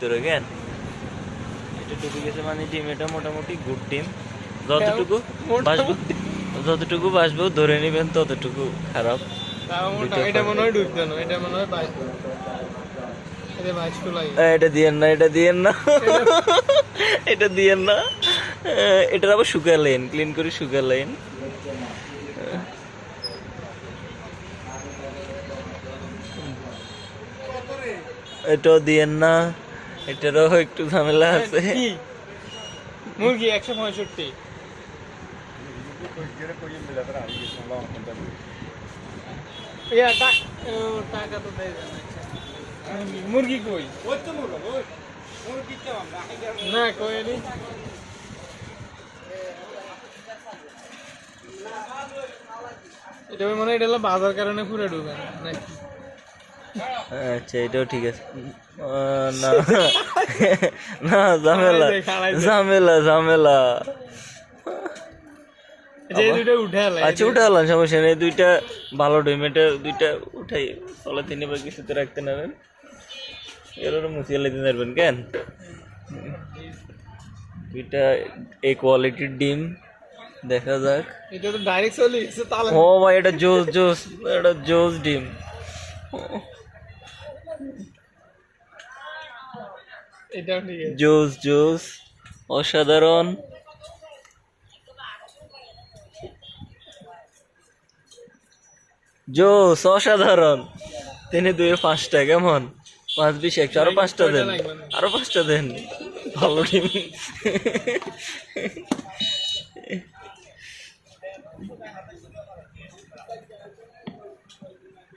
এটা গেছে মানে ডিম এটা মোটামুটি গুড ডিম যতটুকু বাসবো যতটুকু বাসবো ধরে নেবেন ততটুকু খারাপ। এটা মনে হয় ডুববে না এটা মনে হয় বাইশ দিয়েন না এটা দিয়েন না। এটা দিয়েন না। এটার আবার শুকালেন ক্লিন করে এটাও দিয়েন না। এটারও একটু ঝামেলা আছে। মুরগি একশো পঁয়ষট্টি। টাকা তো দেয় মুরগি- কই? না এটা মনে হয় এটা হলো বাজার কারণে পুরো ঢুকে নাকি? আচ্ছা এটাও ঠিক আছে। না না ঝামেলা। ঝামেলা ঝামেলা। আচ্ছা উঠে আলাম সমস্যা নেই। দুইটা ভালো ডেমেটে দুইটা উঠাই চলে তিনি বা কিছুতে রাখতে নেবেন এর মুছিয়ে লেগে পারবেন কেন? দুইটা এই কোয়ালিটির ডিম দেখা যাক। এটা তো ডাইরেক্ট চলে ও ভাই এটা জোস জোস এটা জোস ডিম। জোস জোস অসাধারণ। জোস অসাধারণ। তিনি দুই পাঁচটা কেমন? পাঁচ বিশ একশো আরও পাঁচটা দেন। আরও পাঁচটা দেন। ভালো টিম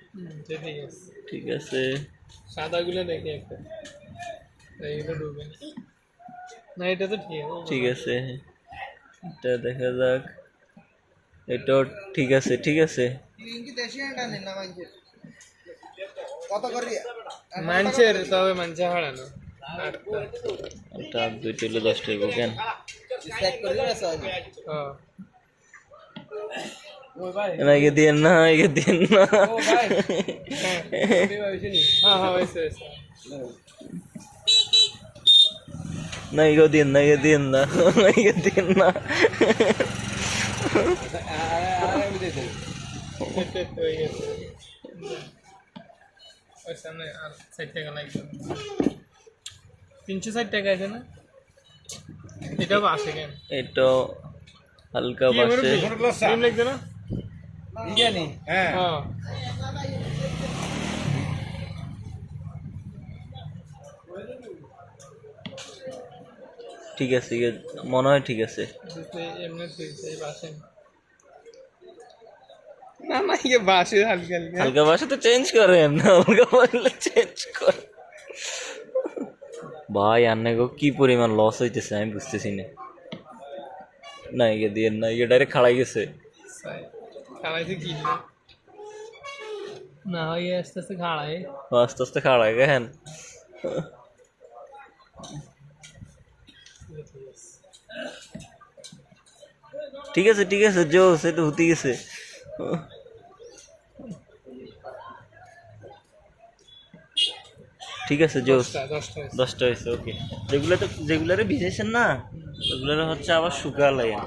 হুম, এটা ঠিক আছে ঠিক আছে। সাদা গুলো দেখি একটা। এইগুলো ঢুকে না। এটা তো ঠিক। আছে ঠিক আছে। এটা দেখা যাক। এটাও ঠিক আছে ঠিক আছে। মানছের তবে মানছে হারানো। এটা দুইটা হলো দশটা কেন? এগে দিয়েন না দিয়েন না। হ্যাঁ হ্যাঁ হয়েছে হয়েছে। না এগো দিন না এগে দিন না এগে দিন না হয়ে গেছে ওই সামনে আর ষাট টাকা লাগবে তিনশো ষাট টাকা আছে না? এটাও আসে কেন? এটা হালকা বাসে। লাগবে না? হ্যাঁ ঠিক আছে মনে হয় ঠিক আছে। না না ইয়ে বাসে হালকা হালকা। হালকা বাসে তো চেঞ্জ করেন হালকা বাসলে চেঞ্জ করেন। ভাই আন্নে গো কি পরিমাণ লস হইতেছে আমি বুঝতেছি না। না দিয়ে না এগে ডাইরেক্ট খাড়াই গেছে। কি না ইয়ে আস্তে আস্তে খাড়াই ও আস্তে আস্তে খাড়াই গেছেন ঠিক আছে ঠিক আছে জো সে তো হতে গেছে ঠিক আছে জোস দশটা হয়েছে। ওকে যেগুলো তো যেগুলারে ভিজেছেন না ওগুলো হচ্ছে আবার শুকায় না।